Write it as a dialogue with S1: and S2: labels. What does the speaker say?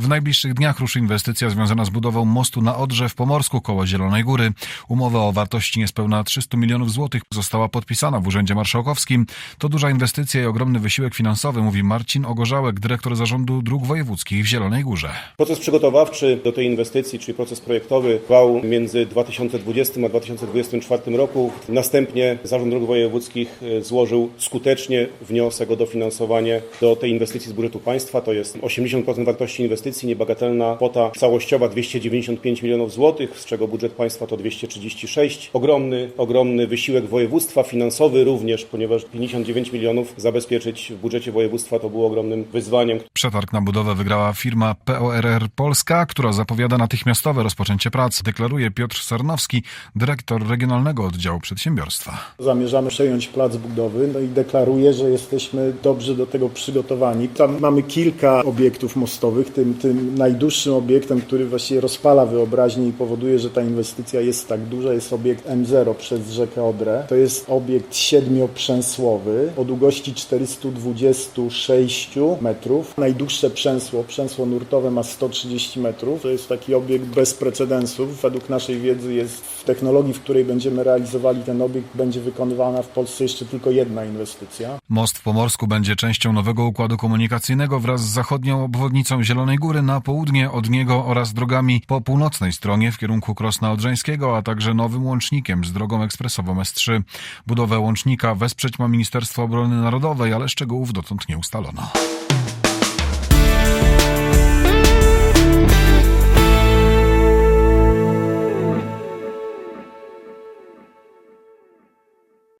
S1: W najbliższych dniach ruszy inwestycja związana z budową mostu na Odrze w Pomorsku koło Zielonej Góry. Umowa o wartości niespełna 300 milionów złotych została podpisana w Urzędzie Marszałkowskim. To duża inwestycja i ogromny wysiłek finansowy, mówi Marcin Ogorzałek, dyrektor zarządu dróg wojewódzkich w Zielonej Górze.
S2: Proces przygotowawczy do tej inwestycji, czyli proces projektowy, trwał między 2020 a 2024 roku. Następnie Zarząd Dróg Wojewódzkich e, złożył skutecznie wniosek o dofinansowanie do tej inwestycji z budżetu państwa. To jest 80% wartości inwestycji, niebagatelna kwota całościowa 295 milionów złotych, z czego budżet państwa to 236. Ogromny, ogromny wysiłek województwa, finansowy również, ponieważ 59 milionów zabezpieczyć w budżecie województwa to było ogromnym wyzwaniem.
S1: Przetarg na budowę wygrała firma PORR Polska, która zapowiada natychmiastowe rozpoczęcie prac, deklaruje Piotr Sarnowski, dyrektor Regionalnego Oddziału Przedsiębiorstwa.
S3: Zamierzamy przejąć plac budowy no i deklaruję, że jesteśmy dobrze do tego przygotowani. Tam mamy kilka obiektów mostowych. Tym, tym najdłuższym obiektem, który właściwie rozpala wyobraźnię i powoduje, że ta inwestycja jest tak duża, jest obiekt M0 przez rzekę Odrę. To jest obiekt siedmioprzęsłowy o długości 426 metrów. Najdłuższe przęsło, przęsło nurtowe ma 130 metrów. To jest taki obiekt bez precedensów. Według naszej wiedzy jest w technologii, w której będziemy realizowali ten obiekt, będzie wykonywana w Polsce jeszcze tylko jedna inwestycja.
S1: Most w Pomorsku będzie częścią nowego układu komunikacyjnego wraz z zachodnią obwodnicą Zielonej Góry na południe od niego oraz drogami po północnej stronie w kierunku Krosna Odrzańskiego, a także nowym łącznikiem z drogą ekspresową S3. Budowę łącznika wesprzeć ma Ministerstwo Obrony Narodowej, ale szczegółów dotąd nie ustalono.